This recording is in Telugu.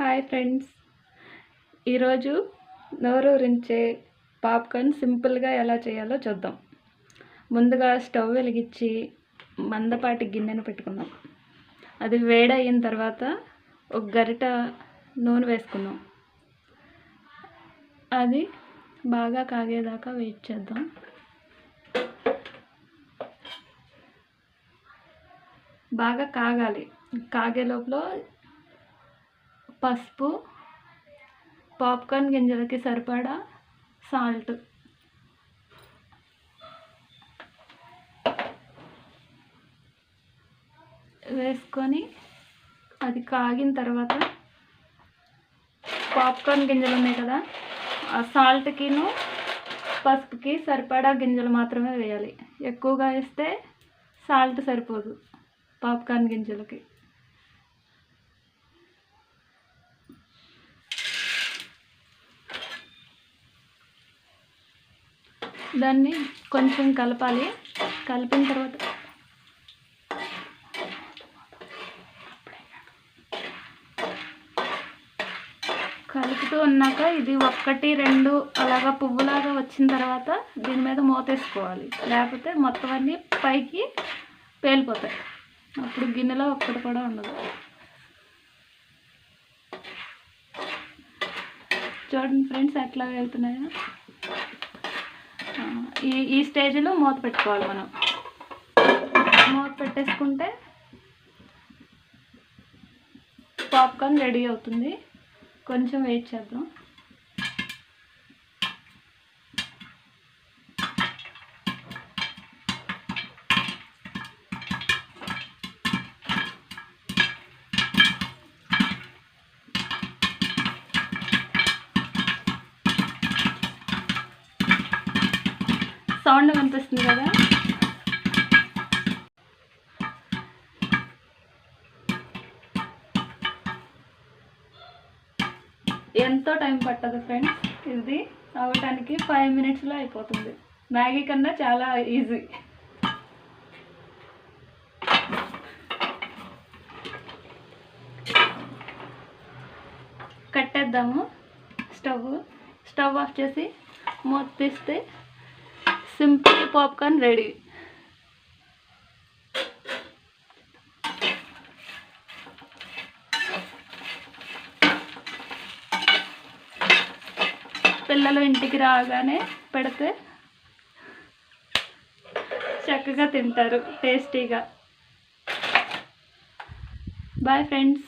Hi friends. ఈరోజు నోరూరించే పాప్కార్న్ సింపుల్గా ఎలా చేయాలో చూద్దాం. ముందుగా స్టవ్ వెలిగించి మందపాటి గిన్నెను పెట్టుకుందాం. అది వేడయిన తర్వాత ఒక గరిట నూనె వేసుకుందాం. అది బాగా కాగేదాకా వెయిట్ చేద్దాం. బాగా కాగాలి. కాగే లోపల పసుపు పాప్కార్న్ గింజలకి సరిపడా సాల్ట్. వేసుకొని అది కాగిన తర్వాత పాప్కార్న్ గింజలు ఉన్నాయి కదా ఆ సాల్ట్కిను పసుపుకి సరిపడా గింజలు మాత్రమే వేయాలి. ఎక్కువగా వేస్తే సాల్ట్ సరిపోదు పాప్కార్న్ గింజలకి. దాన్ని కొంచెం కలపాలి. కలిపిన తర్వాత కలుపుతూ ఉన్నాక ఇది ఒక్కటి రెండు అలాగా పువ్వులాగా వచ్చిన తర్వాత దీని మీద మూతేసుకోవాలి. లేకపోతే మొత్తం అన్నీ పైకి పేలిపోతాయి. అప్పుడు గిన్నెలో ఒక్కటి కూడా ఉండదు. చూడండి ఫ్రెండ్స్ ఎట్లా వెళ్తున్నాయో. ఈ ఈ స్టేజ్లో మూత పెట్టుకోవాలి మనం. మూత పెట్టేసుకుంటే పాప్కార్న్ రెడీ అవుతుంది. కొంచెం వెయిట్ చేద్దాం. సౌండ్ కనిపిస్తుంది కదా? ఎంతో టైం పట్టదు ఫ్రెండ్స్ ఇది. అవ్వటానికి ఫైవ్ మినిట్స్లో అయిపోతుంది. మ్యాగీ కన్నా చాలా ఈజీ. కట్టేద్దాము. స్టవ్. స్టవ్ ఆఫ్ చేసి మూత తీస్తే సింపుల్ పాప్కార్న్ రెడీ. పిల్లలు ఇంటికి రాగానే పెడితే చక్కగా తింటారు టేస్టీగా. Bye friends.